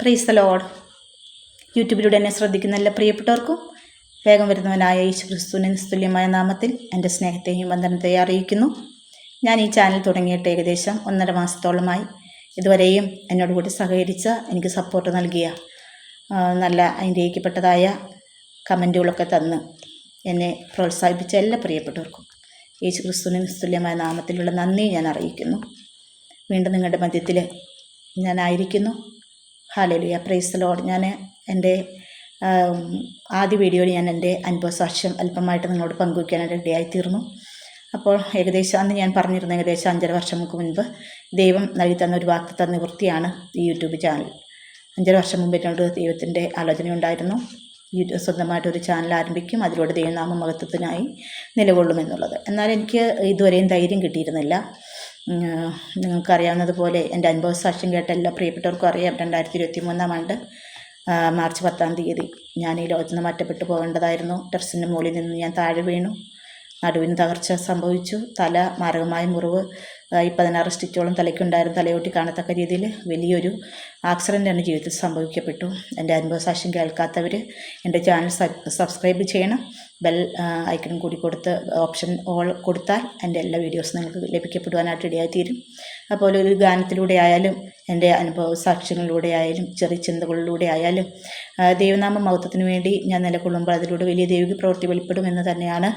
Praise the load യൂട്യൂബിലൂടെ എന്നെ ശ്രദ്ധിക്കുന്ന എല്ലാ പ്രിയപ്പെട്ടവർക്കും വേഗം വരുന്നവനായ യേശു ക്രിസ്തുവിന്റെ നിസ്തുല്യമായ നാമത്തിൽ എന്റെ സ്നേഹത്തെയും വന്ദനത്തെയും അറിയിക്കുന്നു. ഞാൻ ഈ ചാനൽ തുടങ്ങിയിട്ട് ഏകദേശം ഒന്നര മാസത്തോളമായി ഇതുവരെയും എന്നോട് കൂടി സഹകരിച്ച എനിക്ക് സപ്പോർട്ട് നൽകിയ നല്ല അനുഗ്രഹിക്കപ്പെട്ടതായ കമന്റുകളൊക്കെ തന്ന് എന്നെ പ്രോത്സാഹിപ്പിച്ച എല്ലാ പ്രിയപ്പെട്ടവർക്കും യേശു ക്രിസ്തുവിന്റെ നിസ്തുല്യമായ നാമത്തിലുള്ള നന്ദി ഞാൻ അറിയിക്കുന്നു. വീണ്ടും നിങ്ങളുടെ മധ്യത്തിൽ ഞാനായിരിക്കുന്നു. ഹാലലുയ പ്രൈസ് ലോഡ് ഞാൻ എന്റെ ആദ്യ വീഡിയോയിൽ ഞാൻ എന്റെ അനുഭവ സാക്ഷ്യം അല്പമായിട്ട് നിങ്ങളോട് പങ്കുവയ്ക്കാനായിട്ട് ഇടയായിത്തീർന്നു അപ്പോൾ ഏകദേശം അന്ന് ഞാൻ പറഞ്ഞിരുന്ന ഏകദേശം അഞ്ചര വർഷങ്ങൾക്ക് മുൻപ് ദൈവം നൽകി തന്ന ഒരു വാക്ക് തന്ന വൃത്തിയാണ് ഈ യൂട്യൂബ് ചാനൽ. അഞ്ചര വർഷം മുമ്പ് എന്നോട് ദൈവത്തിന്റെ ആലോചന ഉണ്ടായിരുന്നു. യൂട്യൂബ് സ്വന്തമായിട്ട് ഒരു ചാനൽ ആരംഭിക്കും അതിലൂടെ ദൈവനാമ മഹത്വത്തിനായി നിലകൊള്ളുമെന്നുള്ളത്. എന്നാൽ എനിക്ക് ഇതുവരെയും ധൈര്യം കിട്ടിയിരുന്നില്ല. നിങ്ങൾക്കറിയാവുന്നതുപോലെ എന്റെ അനുഭവ സാക്ഷ്യം കേട്ട എല്ലാ പ്രിയപ്പെട്ടവർക്കും അറിയാം. രണ്ടായിരത്തി ഇരുപത്തി മൂന്നാം ആണ്ട് മാർച്ച് പത്താം തീയതി ഞാൻ ഈ ലോകത്ത് നിന്ന് മാറ്റപ്പെട്ടു പോകേണ്ടതായിരുന്നു. ടെറസിന്റെ മുകളിൽ നിന്ന് ഞാൻ താഴെ വീണു. നടുവിന് തകർച്ച സംഭവിച്ചു. തല മാരകമായ മുറിവ് ഈ പതിനാറ് സ്റ്റിച്ചോളം തലയ്ക്കുണ്ടായിരുന്നു തലയോട്ടി കാണത്തക്ക രീതിയിൽ വലിയൊരു ആക്സിഡന്റ് എന്റെ ജീവിതത്തിൽ സംഭവിക്കപ്പെട്ടു. എന്റെ അനുഭവ സാക്ഷ്യം കേൾക്കാത്തവർ എന്റെ ചാനൽ സബ്സ്ക്രൈബ് ചെയ്യണം. ബെൽ ഐക്കണും കൂടി കൊടുത്ത് ഓപ്ഷൻ ഓൾ കൊടുത്താൽ എന്റെ എല്ലാ വീഡിയോസും നിങ്ങൾക്ക് ലഭിക്കപ്പെടുവാനായിട്ട് ഇടയായിത്തീരും അതുപോലെ ഒരു ഗാനത്തിലൂടെ ആയാലും എന്റെ അനുഭവ സാക്ഷ്യങ്ങളിലൂടെ ആയാലും ചെറിയ ചിന്തകളിലൂടെ ആയാലും ദൈവനാമ മഹത്വത്തിന് വേണ്ടി ഞാൻ നിലകൊള്ളുമ്പോൾ അതിലൂടെ വലിയ ദൈവിക പ്രവൃത്തി വെളിപ്പെടുമെന്ന് തന്നെയാണ്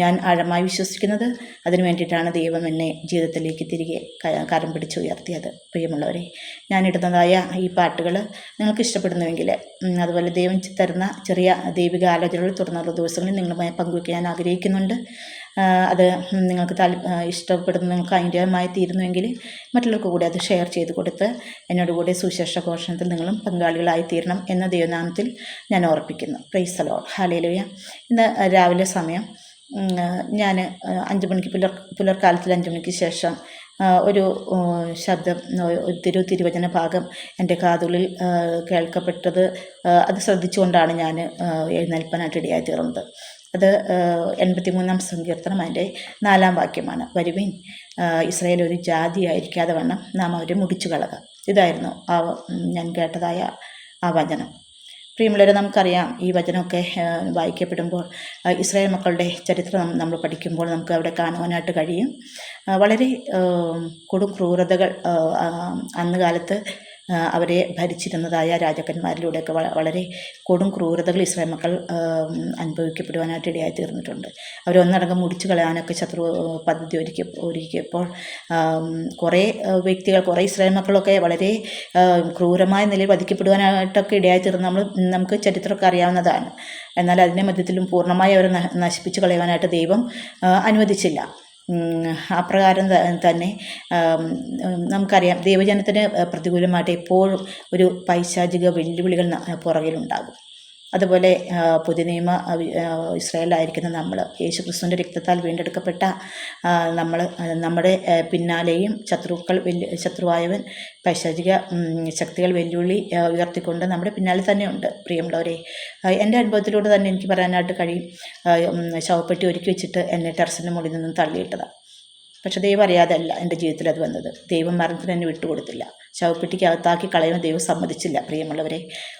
ഞാൻ ആഴമായി വിശ്വസിക്കുന്നത്. അതിനു വേണ്ടിയിട്ടാണ് ദൈവം എന്നെ ജീവിതത്തിലേക്ക് തിരികെ കരം പിടിച്ച് ഉയർത്തിയത്. പ്രിയമുള്ളവരെ ഞാനിടുന്നതായ ഈ പാട്ടുകൾ നിങ്ങൾക്ക് ഇഷ്ടപ്പെടുന്നുവെങ്കിൽ അതുപോലെ ദൈവം തരുന്ന ചെറിയ ദൈവിക ആലോചനകൾ തുടർന്നുള്ള ദിവസങ്ങളിൽ നിങ്ങളുമായി പങ്കുവയ്ക്കാൻ ഞാൻ ആഗ്രഹിക്കുന്നുണ്ട്. അത് നിങ്ങൾക്ക് താൽ ഇഷ്ടപ്പെടുന്ന നിങ്ങൾക്ക് അനുഗ്രഹമായി തീരുന്നുവെങ്കിൽ മറ്റുള്ളവർക്ക് കൂടി അത് ഷെയർ ചെയ്ത് കൊടുത്ത് എന്നോട് കൂടി സുശേഷ ഘോഷണത്തിൽ നിങ്ങളും പങ്കാളികളായി തീരണം എന്ന ദൈവനാമത്തിൽ ഞാൻ ഓർപ്പിക്കുന്നു. പ്രൈസ് ഹലോ ഹാലേലുയ ഇന്ന് രാവിലെ സമയം ഞാൻ അഞ്ച് മണിക്ക് പുലർ പുലർക്കാലത്തിൽ അഞ്ച് മണിക്ക് ശേഷം ഒരു ശബ്ദം തിരു തിരുവചന ഭാഗം എന്റെ കാതുകളിൽ കേൾക്കപ്പെട്ടത് അത് ശ്രദ്ധിച്ചുകൊണ്ടാണ് ഞാൻ എഴുന്നേൽപ്പനായിട്ട് ഇടയായി തീർന്നത് അത് എൺപത്തി മൂന്നാം സങ്കീർത്തനം അതിന്റെ നാലാം വാക്യമാണ്. വരുവിൻ ഇസ്രായേൽ ഒരു ജാതിയായിരിക്കാതെ വണ്ണം നാം അവരെ മുടിച്ചു കളക. ഇതായിരുന്നു ആ ഞാൻ കേട്ടതായ ആ വചനം. പ്രിയമുള്ളവരെ നമുക്കറിയാം ഈ വചനമൊക്കെ വായിക്കപ്പെടുമ്പോൾ ഇസ്രായേൽ മക്കളുടെ ചരിത്രം നമ്മൾ പഠിക്കുമ്പോൾ നമുക്ക് അവിടെ കാണുവാനായിട്ട് കഴിയും. വളരെ കൊടും ക്രൂരതകൾ അന്ന് കാലത്ത് അവരെ ഭരിച്ചിരുന്നതായ രാജാക്കന്മാരിലൂടെയൊക്കെ വളരെ കൊടും ക്രൂരതകൾ ഇസ്രായേൽ മക്കൾ അനുഭവിക്കപ്പെടുവാനായിട്ട് ഇടയായി തീർന്നിട്ടുണ്ട് അവരൊന്നടങ്കം മുടിച്ചു കളയാനൊക്കെ ശത്രു പദ്ധതി ഒരുക്കി ഒരുക്കിയപ്പോൾ കുറേ വ്യക്തികൾ കുറേ ഇസ്രായേൽ മക്കളൊക്കെ വളരെ ക്രൂരമായ നിലയിൽ വധിക്കപ്പെടുവാനായിട്ടൊക്കെ ഇടയായി തീർന്ന് നമ്മൾ നമുക്ക് ചരിത്രമൊക്കെ അറിയാവുന്നതാണ്. എന്നാൽ അതിന്റെ മധ്യത്തിലും പൂർണമായി അവരെ നശിപ്പിച്ചു കളയുവാനായിട്ട് ദൈവം അനുവദിച്ചില്ല. അപ്രകാരം തന്നെ നമുക്കറിയാം. ദൈവജനത്തിന് പ്രതികൂലമായിട്ട് എപ്പോഴും ഒരു പൈശാചിക വെല്ലുവിളികൾ പുറകിലുണ്ടാകും. അതുപോലെ പുതിയ നിയമ ഇസ്രായേലായിരിക്കുന്ന നമ്മൾ യേശു ക്രിസ്തുവിന്റെ രക്തത്താൽ വീണ്ടെടുക്കപ്പെട്ട നമ്മൾ നമ്മുടെ പിന്നാലെയും ശത്രുക്കൾ വെല്ലു ശത്രുവായവൻ പൈശാചിക ശക്തികൾ വെല്ലുവിളി ഉയർത്തിക്കൊണ്ട് നമ്മുടെ പിന്നാലെ തന്നെയുണ്ട് പ്രിയമുള്ളവരെ എന്റെ അനുഭവത്തിലൂടെ തന്നെ എനിക്ക് പറയാനായിട്ട് കഴിയും. ശവപ്പെട്ടി ഒരുക്കി വെച്ചിട്ട് എന്നെ ടെറസിന്റെ മുകളിൽ നിന്നും തള്ളിയിട്ടതാണ് പക്ഷെ ദൈവം അറിയാതല്ല എന്റെ ജീവിതത്തിൽ അത് വന്നത്. ദൈവം മരണത്തിന് എന്നെ വിട്ടുകൊടുത്തില്ല. ശവപ്പെട്ടിക്ക് അകത്താക്കി കളയാൻ ദൈവം സമ്മതിച്ചില്ല പ്രിയമുള്ളവരെ.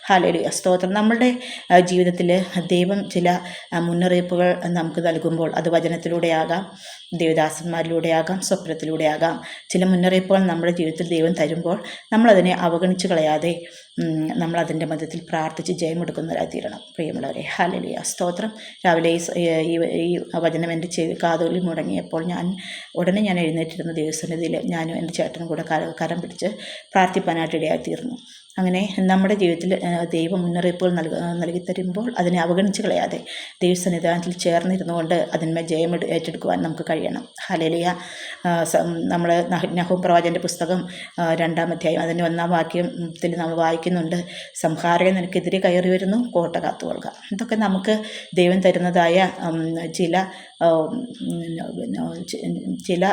ഹാലേഡി സ്തോത്രം. നമ്മളുടെ ജീവിതത്തിൽ ദൈവം ചില മുന്നറിയിപ്പുകൾ നമുക്ക് നൽകുമ്പോൾ അത് വചനത്തിലൂടെയാകാം ദേവദാസന്മാരിലൂടെയാകാം സ്വപ്നത്തിലൂടെയാകാം. ചില മുന്നറിയിപ്പുകൾ നമ്മുടെ ജീവിതത്തിൽ ദൈവം തരുമ്പോൾ നമ്മളതിനെ അവഗണിച്ച് കളയാതെ നമ്മളതിന്റെ മധ്യത്തിൽ പ്രാർത്ഥിച്ച് ജയമെടുക്കുന്നവരായി തീരണം പ്രിയമുള്ളവരെ. ഹാലലിയ സ്തോത്രം. രാവിലെ ഈ വചനം എന്റെ ചെവി കാതുകളിൽ മുടങ്ങിയപ്പോൾ ഞാൻ ഉടനെ ഞാൻ എഴുന്നേറ്റിരുന്ന ദൈവസന്നിധിയിൽ ഞാനും എന്റെ ചേട്ടനും കൂടെ കരം പിടിച്ച് പ്രാർത്ഥിപ്പാനായിട്ട് തീർന്നു അങ്ങനെ നമ്മുടെ ജീവിതത്തിൽ ദൈവം മുന്നറിയിപ്പുകൾ നൽക നൽകി തരുമ്പോൾ അതിനെ അവഗണിച്ച് കളയാതെ ദൈവസന്നിധാനത്തിൽ ചേർന്നിരുന്നുകൊണ്ട് അതിന്മേൽ ജയം ഏറ്റെടുക്കുവാൻ നമുക്ക് കഴിയണം. ഹലലിയ നമ്മൾ നഹും പ്രവാചന്റെ പുസ്തകം രണ്ടാം അധ്യായം അതിന്റെ ഒന്നാം വാക്യത്തിൽ നമ്മൾ വായിക്കുന്നുണ്ട്. സംഹാരകൻ നിനക്കെതിരെ കയറി വരുന്നു കോട്ട കാത്തുകൊള്ളുക. ഇതൊക്കെ നമുക്ക് ദൈവം തരുന്നതായ ചില ചില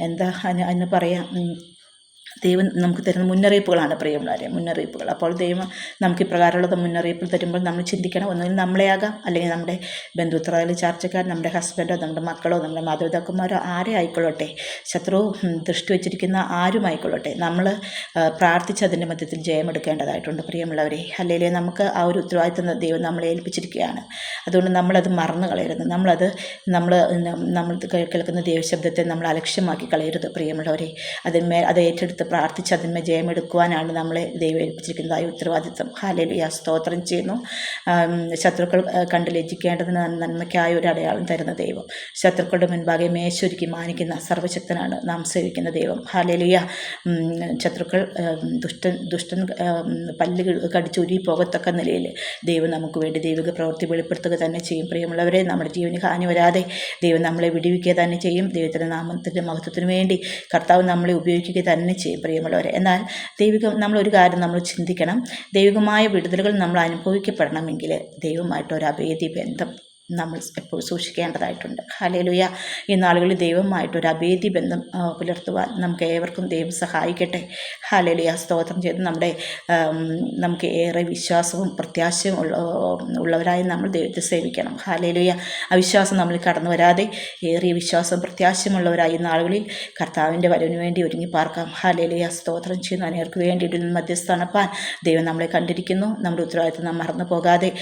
എന്താ അതിന് അതിന് പറയാം ഉം, ദൈവം നമുക്ക് തരുന്ന മുന്നറിയിപ്പുകളാണ് പ്രിയമുള്ളവരെ മുന്നറിയിപ്പുകൾ. അപ്പോൾ ദൈവം നമുക്ക് ഇപ്രകാരമുള്ള മുന്നറിയിപ്പ് തരുമ്പോൾ നമ്മൾ ചിന്തിക്കണം. ഒന്നുകിൽ നമ്മളെയാകാം അല്ലെങ്കിൽ നമ്മുടെ ബന്ധുത്ര ചാർച്ചക്കാർ നമ്മുടെ ഹസ്ബൻഡോ നമ്മുടെ മക്കളോ നമ്മുടെ മാതാപിതാക്കന്മാരോ ആരെ ആയിക്കൊള്ളട്ടെ ശത്രു ദൃഷ്ടി വെച്ചിരിക്കുന്ന ആരും ആയിക്കൊള്ളട്ടെ നമ്മൾ പ്രാർത്ഥിച്ച് അതിന്റെ മധ്യത്തിൽ ജയമെടുക്കേണ്ടതായിട്ടുണ്ട് പ്രിയമുള്ളവരെ. അല്ലെങ്കിൽ നമുക്ക് ആ ഒരു ഉത്തരവാദിത്വം ദൈവം നമ്മളെ ഏൽപ്പിച്ചിരിക്കുകയാണ്. അതുകൊണ്ട് നമ്മളത് മറന്നു കളയരുത്. നമ്മളത് നമ്മൾ നമ്മൾ കേൾക്കുന്ന ദൈവശബ്ദത്തെ നമ്മൾ അലക്ഷ്യമാക്കി കളയരുത് പ്രിയമുള്ളവരെ. അതിന്മേൽ അത് ഏറ്റെടുത്ത് പ്രാർത്ഥിച്ച് അതിന്മേൽ ജയമെടുക്കുവാനാണ് നമ്മളെ ദൈവം ഏൽപ്പിച്ചിരിക്കുന്നതായ ഉത്തരവാദിത്വം. ഹാലേലിയ സ്തോത്രം ചെയ്യുന്നു. ശത്രുക്കൾ കണ്ട് ലജ്ജിക്കേണ്ടതിന് നന്മയ്ക്കായ ഒരു അടയാളം തരുന്ന ദൈവം. ശത്രുക്കളുടെ മുൻപാകെ മേശൊരുക്കി മാനിക്കുന്ന സർവശക്തനാണ് നാം സേവിക്കുന്ന ദൈവം. ഹാലേലിയ ശത്രുക്കൾ ദുഷ്ടൻ ദുഷ്ടൻ പല്ല് കടിച്ച് കടിച്ചുരുി പോകത്തക്ക നിലയിൽ ദൈവം നമുക്ക് വേണ്ടി ദൈവിക പ്രവൃത്തി വെളിപ്പെടുത്തുക തന്നെ ചെയ്യും. പ്രിയമുള്ളവരെ നമ്മുടെ ജീവന് ഹാനി വരാതെ ദൈവം നമ്മളെ വിടിവിക്കുക തന്നെ ചെയ്യും. ദൈവത്തിന്റെ നാമത്തിന്റെ മഹത്വത്തിന് വേണ്ടി കർത്താവ് നമ്മളെ ഉപയോഗിക്കുക തന്നെ ചെയ്യും. പ്രിയമുള്ളവരെ. എന്നാൽ ദൈവികം നമ്മൾ ഒരു കാര്യം നമ്മൾ ചിന്തിക്കണം. ദൈവികമായ വിടുതലുകൾ നമ്മൾ അനുഭവിക്കപ്പെടണമെങ്കിൽ ദൈവമായിട്ട് ഒരു അഭേദ്യ ബന്ധം നമ്മൾ എപ്പോഴും സൂക്ഷിക്കേണ്ടതായിട്ടുണ്ട്. ഹാലേലുയ ഈ നാളുകളിൽ ദൈവമായിട്ടൊരു അഭേദ്യ ബന്ധം പുലർത്തുവാൻ നമുക്ക് ഏവർക്കും ദൈവം സഹായിക്കട്ടെ. ഹാലേലുയ സ്തോത്രം ചെയ്ത് നമ്മുടെ നമുക്ക് ഏറെ വിശ്വാസവും പ്രത്യാശയും ഉള്ള ഉള്ളവരായി നമ്മൾ ദൈവത്തെ സേവിക്കണം. ഹാലേലുയ അവിശ്വാസം നമ്മൾ കടന്നു വരാതെ ഏറിയ വിശ്വാസവും പ്രത്യാശയുമുള്ളവരായി ഈ നാളുകളിൽ കർത്താവിന്റെ വരവിന് വേണ്ടി ഒരുങ്ങി പാർക്കാം. ഹാലേലുയ സ്തോത്രം ചെയ്യുന്ന അനേർക്ക് വേണ്ടി ഒരു മധ്യസ്ഥാനപ്പാൻ ദൈവം നമ്മളെ കണ്ടിരിക്കുന്നു. നമ്മുടെ ഉത്തരവാദിത്വം നാം മറന്നു പോകാതെ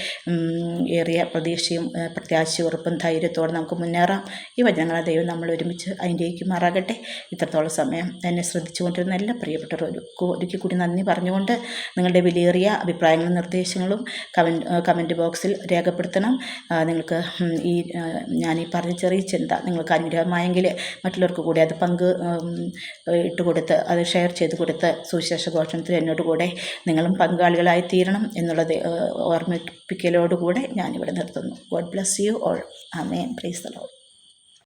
ഏറിയ പ്രതീക്ഷയും ഏഹ്, പ്രത്യാശയും ഉറപ്പും ധൈര്യത്തോടെ നമുക്ക് മുന്നേറാം. ഈ വചനങ്ങളെ ദൈവം നമ്മൾ ഒരുമിച്ച് അതിന്റെക്കുമാറാകട്ടെ ഇത്രത്തോളം സമയം എന്നെ ശ്രദ്ധിച്ചുകൊണ്ടിരുന്ന എല്ലാ ഒരു ഒരിക്കൽ കൂടി നന്ദി പറഞ്ഞുകൊണ്ട് നിങ്ങളുടെ വിലയേറിയ അഭിപ്രായങ്ങളും നിർദ്ദേശങ്ങളും കമന്റ് കമന്റ് ബോക്സിൽ രേഖപ്പെടുത്തണം. നിങ്ങൾക്ക് ഈ ഞാൻ ഈ പറഞ്ഞ ചെറിയ ചിന്ത നിങ്ങൾക്ക് അനുഗ്രഹമായെങ്കിൽ മറ്റുള്ളവർക്ക് കൂടി അത് പങ്ക് ഇട്ട് കൊടുത്ത് അത് ഷെയർ ചെയ്ത് കൊടുത്ത് സുവിശേഷ ഘോഷണത്തിൽ എന്നോട് കൂടെ നിങ്ങളും പങ്കാളികളായി തീരണം എന്നുള്ളത് ഓർമ്മിപ്പിക്കലോടുകൂടെ ഞാനിവിടെ നിർത്തുന്നു. God bless. You all amen praise the lord